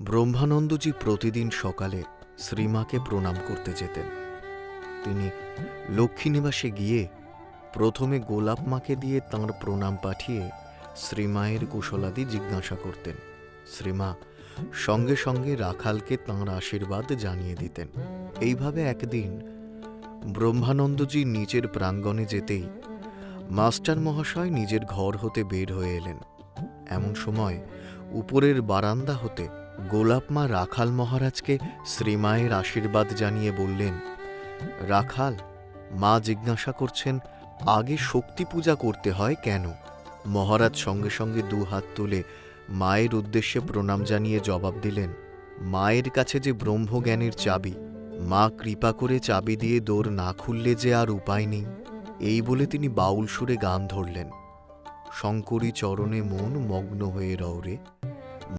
ব্রহ্মানন্দজি প্রতিদিন সকালে শ্রীমাকে প্রণাম করতে যেতেন। তিনি লক্ষ্মীনিবাসে গিয়ে প্রথমে গোলাপ মাকে দিয়ে তাঁর প্রণাম পাঠিয়ে শ্রীমায়ের কুশলাদি জিজ্ঞাসা করতেন। শ্রীমা সঙ্গে সঙ্গে রাখালকে তাঁর আশীর্বাদ জানিয়ে দিতেন। এইভাবে একদিন ব্রহ্মানন্দজি নিচের প্রাঙ্গণে যেতেই মাস্টার মহাশয় নিজের ঘর হতে বের হয়ে এলেন। এমন সময় উপরের বারান্দা হতে গোলাপ মা রাখাল মহারাজকে শ্রীমায়ের আশীর্বাদ জানিয়ে বললেন, রাখাল, মা জিজ্ঞাসা করছেন, আগে শক্তি পূজা করতে হয় কেন? মহারাজ সঙ্গে সঙ্গে দু হাত তুলে মায়ের উদ্দেশ্যে প্রণাম জানিয়ে জবাব দিলেন, মায়ের কাছে যে ব্রহ্মজ্ঞানের চাবি, মা কৃপা করে চাবি দিয়ে দৌড় না খুললে যে আর উপায় নেই। এই বলে তিনি বাউল সুরে গান ধরলেন। শঙ্করী চরণে মন মগ্ন হয়ে রওরে